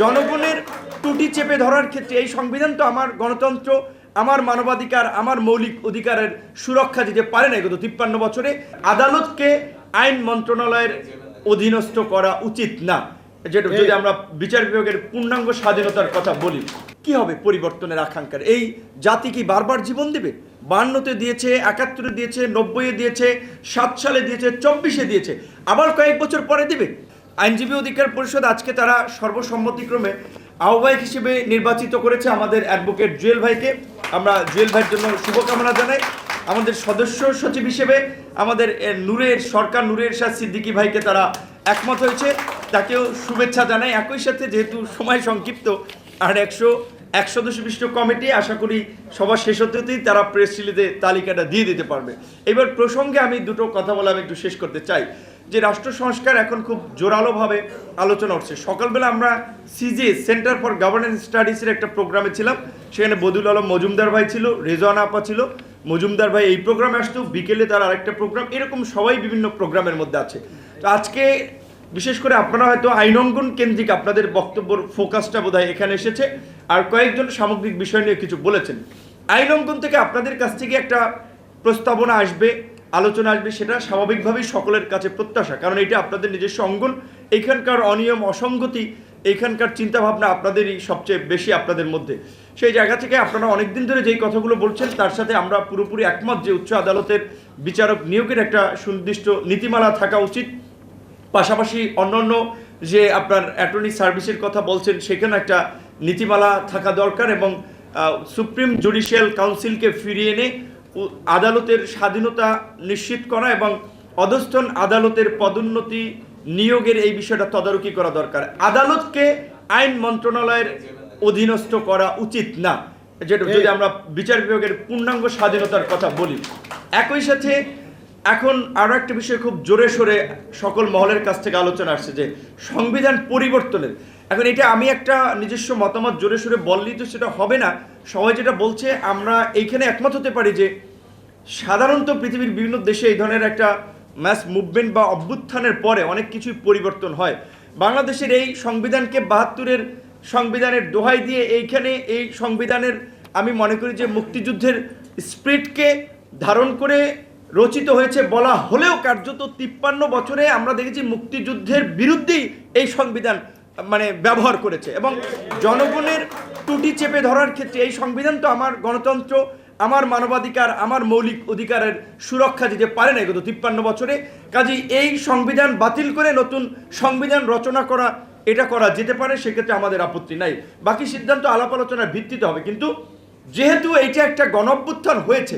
জনগণের ত্রুটি চেপে ধরার ক্ষেত্রে এই সংবিধান তো আমার গণতন্ত্র আমার মানবাধিকার আমার মৌলিক অধিকারের সুরক্ষা দিতে পারে না গত তিপ্পান্ন বছরে। আদালতকে আইন মন্ত্রণালয়ের অধীনস্থ করা উচিত না। যেটা যদি আমরা বিচার বিভাগের পূর্ণাঙ্গ স্বাধীনতার কথা বলি কি হবে পরিবর্তনের আকাঙ্ক্ষার? এই জাতি কি বারবার জীবন দেবে? বান্নতে দিয়েছে একাত্তরে দিয়েছে নব্বইয়ে দিয়েছে সাত সালে দিয়েছে চব্বিশে দিয়েছে আবার কয়েক বছর পরে দেবে? আইনজীবী অধিকার পরিষদ আজকে তারা সর্বসম্মতিক্রমে আহ্বায়ক হিসেবে নির্বাচিত করেছে আমাদের অ্যাডভোকেট জুয়েল ভাইকে। আমরা জুয়েল ভাইয়ের জন্য শুভকামনা জানাই। আমাদের সদস্য সচিব হিসেবে আমাদের নূরের, সরকার নূরের শাহ সিদ্দিকী ভাইকে তারা একমত হয়েছে। তাকেও শুভেচ্ছা জানাই। একই সাথে যেহেতু সময় সংক্ষিপ্ত, আর একশো এক সদস্য বিশিষ্ট কমিটি, আশা করি সবার শেষ হতেই তারা প্রেস রিলিজে তালিকাটা দিয়ে দিতে পারবে। এবার প্রসঙ্গে আমি দুটো কথা বলে আমি একটু শেষ করতে চাই। যে রাষ্ট্র সংস্কার এখন খুব জোরালোভাবে আলোচনা হচ্ছে। সকালবেলা আমরা সিজে, সেন্টার ফর গভর্নেন্স স্টাডিজের একটা প্রোগ্রামে ছিলাম। সেখানে বদুল আলম মজুমদার ভাই ছিল, রেজওয়ানা আপা ছিল। মজুমদার ভাই এই প্রোগ্রামে আসতো, বিকেলে তার আরেকটা প্রোগ্রাম। এরকম সবাই বিভিন্ন প্রোগ্রামের মধ্যে আছে। তো আজকে বিশেষ করে আপনারা হয়তো আইন আইনঙ্গন কেন্দ্রিক আপনাদের বক্তব্যর ফোকাসটা বোধহয় এখানে এসেছে। আর কয়েকজন সামগ্রিক বিষয় নিয়ে কিছু বলেছেন। আইন আইনঙ্গন থেকে আপনাদের কাছ থেকে একটা প্রস্তাবনা আসবে। আলোচনা আসবে, সেটা স্বাভাবিকভাবেই সকলের কাছে প্রত্যাশা। কারণ এটা আপনাদের নিজস্ব অঙ্গন, এখানকার অনিয়ম, অসঙ্গতি, এখানকার চিন্তাভাবনা আপনাদেরই সবচেয়ে বেশি আপনাদের মধ্যে। সেই জায়গা থেকে আপনারা অনেকদিন ধরে যেই কথাগুলো বলছেন, তার সাথে আমরা পুরোপুরি একমত যে উচ্চ আদালতের বিচারক নিয়োগের একটা সুনির্দিষ্ট নীতিমালা থাকা উচিত। পাশাপাশি অন্যান্য যে আপনার অ্যাটর্নি সার্ভিসের কথা বলছেন, সেখানে একটা নীতিমালা থাকা দরকার এবং সুপ্রিম জুডিশিয়াল কাউন্সিলকে ফিরিয়ে এনে আদালতের স্বাধীনতা নিশ্চিত করা এবং অধস্থন আদালতের পদোন্নতি নিয়োগের এই বিষয়টা তদারকি করা দরকার। আদালতকে আইন মন্ত্রণালয়ের অধীনস্থ করা উচিত না। যেটা যদি আমরা বিচার বিভাগের পূর্ণাঙ্গ স্বাধীনতার কথা বলি। একই সাথে এখন আরও একটা বিষয় খুব জোরে সোরে সকল মহলের কাছ থেকে আলোচনা আসছে যে সংবিধান পরিবর্তনের। এখন এটা আমি একটা নিজস্ব মতামত জোরে সোরে বললেই তো সেটা হবে না। সবাই যেটা বলছে আমরা এইখানে একমত হতে পারি যে সাধারণত পৃথিবীর বিভিন্ন দেশে এই ধরনের একটা ম্যাস মুভমেন্ট বা অভ্যুত্থানের পরে অনেক কিছুই পরিবর্তন হয়। বাংলাদেশের এই সংবিধানকে বাহাত্তরের সংবিধানের দোহাই দিয়ে এইখানে এই সংবিধানের আমি মনে করি যে মুক্তিযুদ্ধের স্পিরিটকে ধারণ করে রচিত হয়েছে বলা হলেও কার্যত তিপ্পান্ন বছরে আমরা দেখেছি মুক্তিযুদ্ধের বিরুদ্ধেই এই সংবিধান মানে ব্যবহার করেছে। এবং জনগণের ত্রুটি চেপে ধরার ক্ষেত্রে এই সংবিধান তো আমার গণতন্ত্র আমার মানবাধিকার, আমার মৌলিক অধিকারের সুরক্ষা দিতে পারে না গত তিপ্পান্ন বছরে। কাজেই এই সংবিধান বাতিল করে নতুন সংবিধান রচনা করা, এটা করা যেতে পারে, সেক্ষেত্রে আমাদের আপত্তি নাই। বাকি সিদ্ধান্ত আলাপ আলোচনার ভিত্তিতে হবে। কিন্তু যেহেতু এইটা একটা গণঅভ্যুত্থান হয়েছে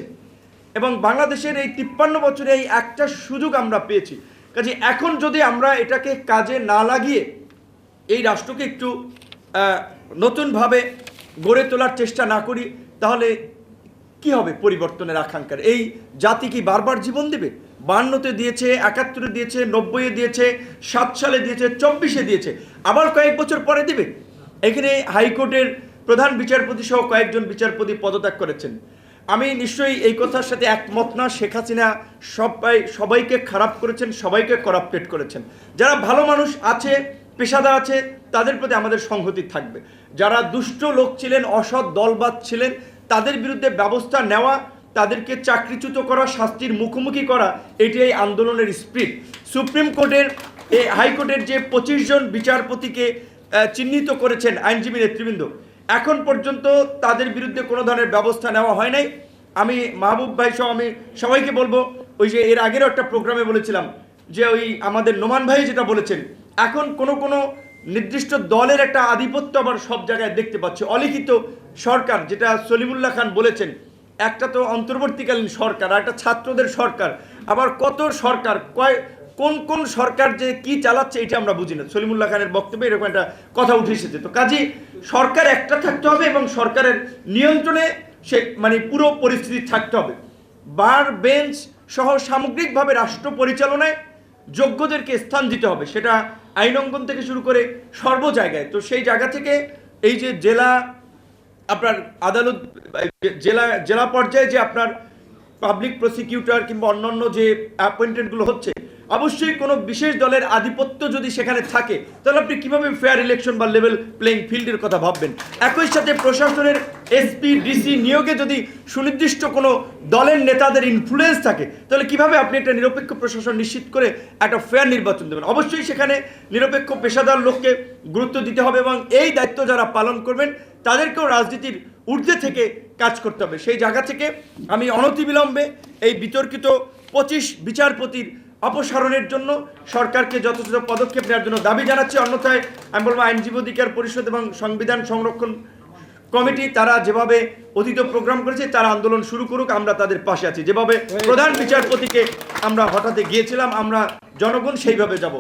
এবং বাংলাদেশের এই তিপ্পান্ন বছরে এই একটা সুযোগ আমরা পেয়েছি কাজে এখন যদি আমরা এটাকে কাজে না লাগিয়ে এই রাষ্ট্রকে একটু নতুনভাবে গড়ে তোলার চেষ্টা না করি, তাহলে কি হবে পরিবর্তনের আকাঙ্ক্ষার? এই জাতি কি বারবার জীবন দেবে? বান্নতে দিয়েছে, একাত্তরে দিয়েছে, নব্বইয়ে দিয়েছে, সাত সালে দিয়েছে, চব্বিশে দিয়েছে। আবার কয়েক বছর পরে দেবে। এখানে হাইকোর্টের প্রধান বিচারপতি সহ কয়েকজন বিচারপতি পদত্যাগ করেছেন। আমি নিশ্চয়ই এই কথার সাথে একমত না, শেখ হাসিনা সবাই, সবাইকে খারাপ করেছেন, সবাইকে করাপ্টেড করেছেন। যারা ভালো মানুষ আছে, পেশাদার আছে, তাদের প্রতি আমাদের সংহতি থাকবে। যারা দুষ্ট লোক ছিলেন, অসৎ দলবাদ ছিলেন তাদের বিরুদ্ধে ব্যবস্থা নেওয়া, তাদেরকে চাকরিচ্যুত করা, শাস্তির মুখোমুখি করা এটি এই আন্দোলনের স্পিরিট সুপ্রিম কোর্টের এই হাইকোর্টের যে পঁচিশ জন বিচারপতিকে চিহ্নিত করেছেন আইনজীবী নেতৃবৃন্দ, এখন পর্যন্ত তাদের বিরুদ্ধে কোনো ধরনের ব্যবস্থা নেওয়া হয় নাই। আমি মাহবুব ভাই সহ আমি সবাইকে বলব, ওই যে এর আগেরও একটা প্রোগ্রামে বলেছিলাম যে ওই আমাদের নোমান ভাই যেটা বলেছেন, এখন কোনো কোনো নির্দিষ্ট দলের একটা আধিপত্য আবার সব জায়গায় দেখতে পাচ্ছি। অলিখিত সরকার, যেটা সলিমুল্লাহ খান বলেছেন, একটা তো অন্তর্বর্তীকালীন সরকার আর একটা ছাত্রদের সরকার। আবার কত সরকার, কয়, কোন কোন সরকার যে কি চালাচ্ছে এটা আমরা বুঝি না। সলিমুল্লাহ খানের বক্তব্যে এরকম একটা কথা উঠে এসেছে। তো কাজে, সরকার একটা থাকতে হবে এবং সরকারের নিয়ন্ত্রণে সে মানে পুরো পরিস্থিতি থাকতে হবে। বার, বেঞ্চ সহ সামগ্রিকভাবে রাষ্ট্র পরিচালনায় যোগ্যদেরকে স্থান দিতে হবে। সেটা আইনঙ্গন থেকে শুরু করে সর্ব জায়গায়। তো সেই জায়গা থেকে এই যে জেলা আপনার আদালত জেলা জেলা পর্যায়ে যে আপনার পাবলিক প্রসিকিউটর কিংবা অন্যান্য যে অ্যাপয়েন্টমেন্টগুলো হচ্ছে, অবশ্যই কোনো বিশেষ দলের আধিপত্য যদি সেখানে থাকে, তাহলে আপনি কীভাবে ফেয়ার ইলেকশন বা লেভেল প্লেইং ফিল্ডের কথা ভাববেন? একই সাথে প্রশাসনের এসপি ডিসি নিয়োগে যদি সুনির্দিষ্ট কোনো দলের নেতাদের ইনফ্লুয়েন্স থাকে, তাহলে কীভাবে আপনি একটা নিরপেক্ষ প্রশাসন নিশ্চিত করে একটা ফেয়ার নির্বাচন দেবেন? অবশ্যই সেখানে নিরপেক্ষ পেশাদার লোককে গুরুত্ব দিতে হবে এবং এই দায়িত্ব যারা পালন করবেন, তাদেরকেও রাজনীতির ঊর্ধ্বে থেকে কাজ করতে হবে। সেই জায়গা থেকে আমি অনতিবিলম্বে এই বিতর্কিত পঁচিশ বিচারপতির অপসারণের জন্য সরকারকে যথাযথ পদক্ষেপ নেওয়ার জন্য দাবি জানাচ্ছি। অন্যথায় আমি বলব, আইনজীবী অধিকার পরিষদ এবং সংবিধান সংরক্ষণ কমিটি, তারা যেভাবে অতীত প্রোগ্রাম করেছে, তারা আন্দোলন শুরু করুক, আমরা তাদের পাশে আছি। যেভাবে প্রধান বিচারপতিকে আমরা হঠাৎ গিয়েছিলাম, আমরা জনগণ সেইভাবে যাব।